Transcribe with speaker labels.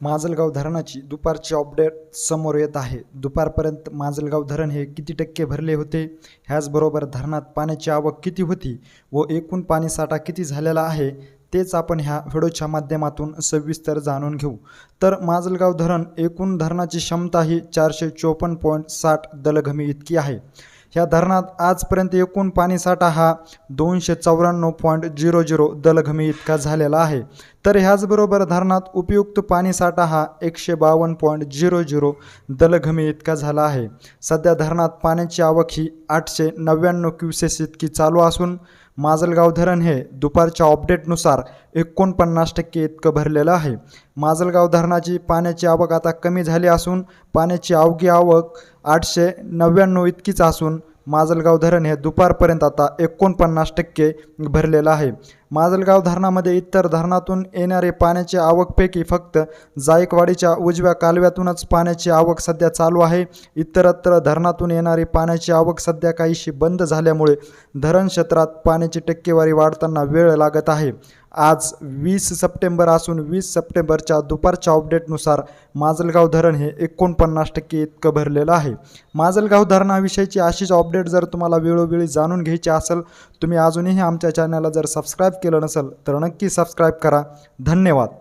Speaker 1: माजलगाव धरणाची दुपारची अपडेट समोर येत आहे. दुपारपर्यंत माजलगाव धरण हे किती टक्के भरले होते? ह्याचबरोबर धरणात पाण्याची आवक किती होती व एकूण पाणीसाठा किती झालेला आहे? तेच आपण ह्या व्हिडिओच्या माध्यमातून सविस्तर जाणून घेऊ. तर माजलगाव धरण एकूण धरणाची क्षमता ही चारशे चोपन्न पॉईंट साठ दलघमी इतकी आहे. ह्या धरणात आजपर्यंत एकूण पाणीसाठा हा दोनशे चौऱ्याण्णव पॉईंट झिरो झिरो दलघमी इतका झालेला आहे. तर ह्याचबरोबर धरणात उपयुक्त पाणीसाठा हा एकशे बावन्न पॉईंट झिरो झिरो दलघमी इतका झाला आहे. सध्या धरणात पाण्याची आवक ही आठशे नव्याण्णव क्युसेस इतकी चालू असून माजलगाव धरण हे दुपारच्या अपडेटनुसार एकोणपन्नास टक्के इतकं भरलेलं आहे. माजलगाव धरणाची पाण्याची आवक आता कमी झाली असून पाण्याची अवघी आवक आठशे नव्याण्णव इतकीच असून माजलगाव धरण हे दुपारपर्यंत आता एकोणपन्नास टक्के भरलेलं आहे. माजलगाव धरणामध्ये इतर धरणातून येणारे पाण्याची आवकपैकी फक्त जायकवाडीच्या उजव्या कालव्यातूनच पाण्याची आवक सध्या चालू आहे. इतरत्र धरणातून येणारी पाण्याची आवक सध्या काहीशी बंद झाल्यामुळे धरण क्षेत्रात पाण्याची टक्केवारी वाढताना वेळ लागत आहे. आज वीस सप्टेंबर असून वीस सप्टेंबरच्या दुपारच्या अपडेटनुसार माजलगाव धरण हे एकोणपन्नास टक्के इतकं भरलेलं आहे. माजलगाव धरणाविषयीची अशीच अपडेट जर तुम्हाला वेळोवेळी जाणून घ्यायची असेल तुम्ही अजूनही आमच्या चॅनलला जर सबस्क्राईब केलं नसेल तर नक्की सबस्क्राईब करा. धन्यवाद.